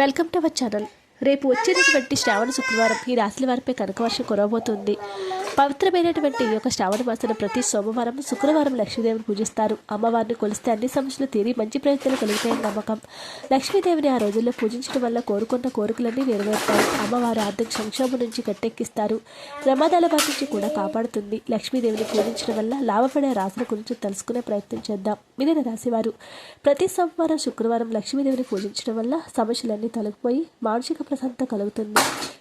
Welcome to our channel. రేపు వచ్చేటటువంటి శ్రావణ శుక్రవారం ఈ రాశుల వారిపై కనకవర్షం కురవబోతుంది పవిత్రమైనటువంటి ఈ యొక్క శ్రావణ మాసం ప్రతి సోమవారం శుక్రవారం లక్ష్మీదేవిని పూజిస్తారు. అమ్మవారిని కొలిస్తే అన్ని సమస్యలు తీరి మంచి ప్రయత్నాలు కలుగుతాయని నమ్మకం. లక్ష్మీదేవిని ఆ రోజుల్లో పూజించడం వల్ల కోరుకున్న కోరికలన్నీ నెరవేరుతాయి. అమ్మవారు ఆర్థిక సంక్షోభం నుంచి గట్టెక్కిస్తారు ప్రమాదాల బారి నుంచి కూడా కాపాడుతుంది. లక్ష్మీదేవిని పూజించడం వల్ల లాభపడే రాశుల గురించి తెలుసుకునే ప్రయత్నం చేద్దాం. మిగిలిన రాశివారు ప్రతి సోమవారం శుక్రవారం లక్ష్మీదేవిని పూజించడం వల్ల సమస్యలన్నీ తొలగిపోయి మానసిక ప్రశాంతత కలుగుతుంది.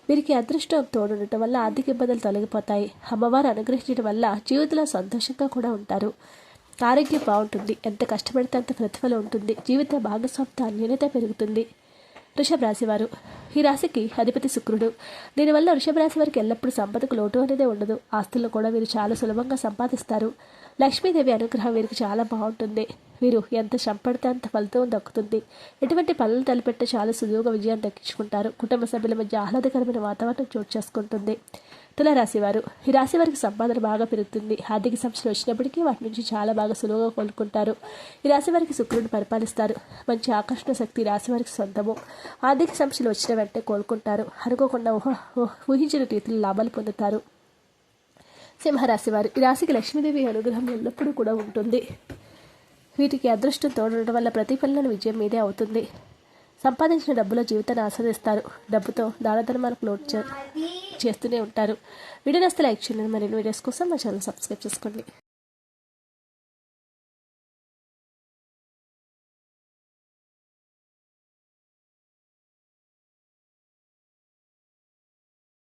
వీరికి అదృష్టం తోడుండటం వల్ల ఆర్థిక ఇబ్బందులు తొలగిపోతాయి. అమ్మవారు అనుగ్రహించడం వల్ల జీవితంలో సంతోషంగా కూడా ఉంటారు. ఆరోగ్యం బాగుంటుంది. ఎంత కష్టపడితే అంత ప్రతిఫలం ఉంటుంది. జీవిత భాగస్వామ్య అన్యోన్యత పెరుగుతుంది. వృషభ రాశివారు ఈ రాశికి అధిపతి శుక్రుడు. దీనివల్ల వృషభ రాశి వారికి ఎల్లప్పుడూ సంపదకు లోటు అనేది ఉండదు. ఆస్తుల్లో కూడా వీరు చాలా సులభంగా సంపాదిస్తారు. లక్ష్మీదేవి అనుగ్రహం వీరికి చాలా బాగుంటుంది. వీరు ఎంత శ్రమపడితే అంత ఫలితం దక్కుతుంది. ఎటువంటి పనులు తలపెట్టే చాలా సులువుగా విజయాన్ని దక్కించుకుంటారు. కుటుంబ సభ్యుల మధ్య ఆహ్లాదకరమైన వాతావరణం చోటు చేసుకుంటుంది. తులరాశివారు ఈ రాశి వారికి సంపాదన బాగా పెరుగుతుంది. ఆర్థిక సమస్యలు వచ్చినప్పటికీ వాటి నుంచి చాలా బాగా సులువుగా కోలుకుంటారు. ఈ రాశి వారికి శుక్రుడు పరిపాలిస్తారు. మంచి ఆకర్షణ శక్తి రాశి వారికి సొంతము. ఆర్థిక సమస్యలు వచ్చిన వెంటనే కోలుకుంటారు. అనుకోకుండా ఊహ ఊహించిన రీతిలో లాభాలు పొందుతారు. సింహరాశి వారు. ఈ రాశికి లక్ష్మీదేవి అనుగ్రహం ఎల్లప్పుడూ కూడా ఉంటుంది. వీటికి అదృష్టం తోడడం వల్ల ప్రతిఫలన విజయం మీదే అవుతుంది. సంపాదించిన డబ్బులో జీవితాన్ని ఆస్వాదిస్తారు. డబ్బుతో దానధర్మాలకు లోడ్ చే- చేస్తూనే ఉంటారు. వీడియో లైక్ చేయండి. మరిన్ని వీడియోస్ కోసం మా ఛానల్ సబ్స్క్రైబ్ చేసుకోండి.